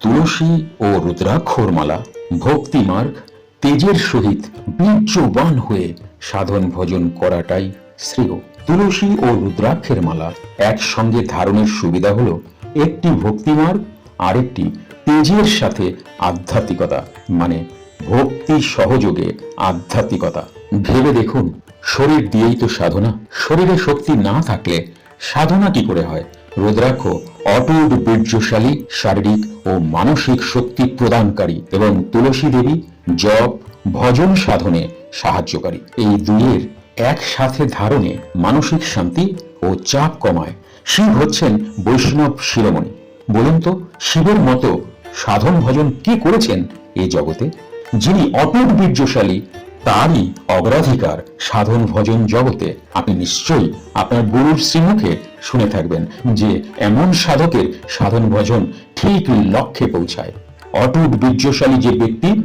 তুলসী ও রুদ্রাক্ষর মালা ভক্তি মার্গ, তেজের সহিত বীর্যবান হয়ে সাধন ভজন করাটাই শ্রেয়। তুলসী ও রুদ্রাক্ষের মালা একসঙ্গে ধারণের সুবিধা হলো একটি ভক্তি মার্গ, আরেকটি তেজের সাথে আধ্যাত্মিকতা মানে ভক্তি সহযোগে আধ্যাত্মিকতা। ভেবে দেখুন, শরীর দিয়েই তো সাধনা। শরীরে শক্তি না থাকলে সাধনা কি করে হয়? রুদ্রাক্ষ অটুট বীর্যশালী, শারীরিক ও মানসিক শক্তি প্রদানকারী এবং তুলসী দেবী জপ, ভজন সাধনে সাহায্যকারী। এই দুইয়ের একসাথে ধারণে মানসিক শান্তি ও চাপ কমায়। শিব হচ্ছেন বৈষ্ণব শিরোমণি। বলুন তো, শিবের মতো সাধন ভজন কি করেছেন এই জগতে? যিনি অটুট বীর্যশালী তারই অগ্রাধিকার সাধন ভজন জগতে আপনি নিশ্চয়ই আপনার গুরুর শ্রীমুখে শুনে থাকবেন যে এমন সাধকের সাধন ভজন ঠিক লক্ষ্যে পৌঁছায়। অটুট বীর্যশালী যে ব্যক্তি,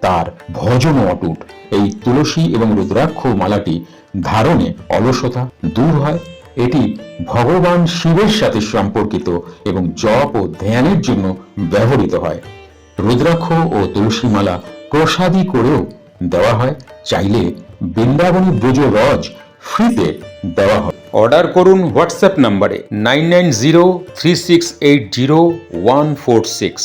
তার ভজনও অটুট। এই তুলসী এবং রুদ্রাক্ষ মালাটি ধারণে অলসতা দূর হয়। এটি ভগবান শিবের সাথে সম্পর্কিত এবং জপ ও ধ্যানের জন্য ব্যবহৃত হয়। রুদ্রাক্ষ ও তুলসী মালা প্রসাদী করেও দেওয়া হয়, চাইলে বৃন্দাবনী ব্রজ রজ ফ্রিতে দেওয়া হয়। অর্ডার করুন হোয়াটসঅ্যাপ নম্বরে nine nine zero three six eight zero one four six.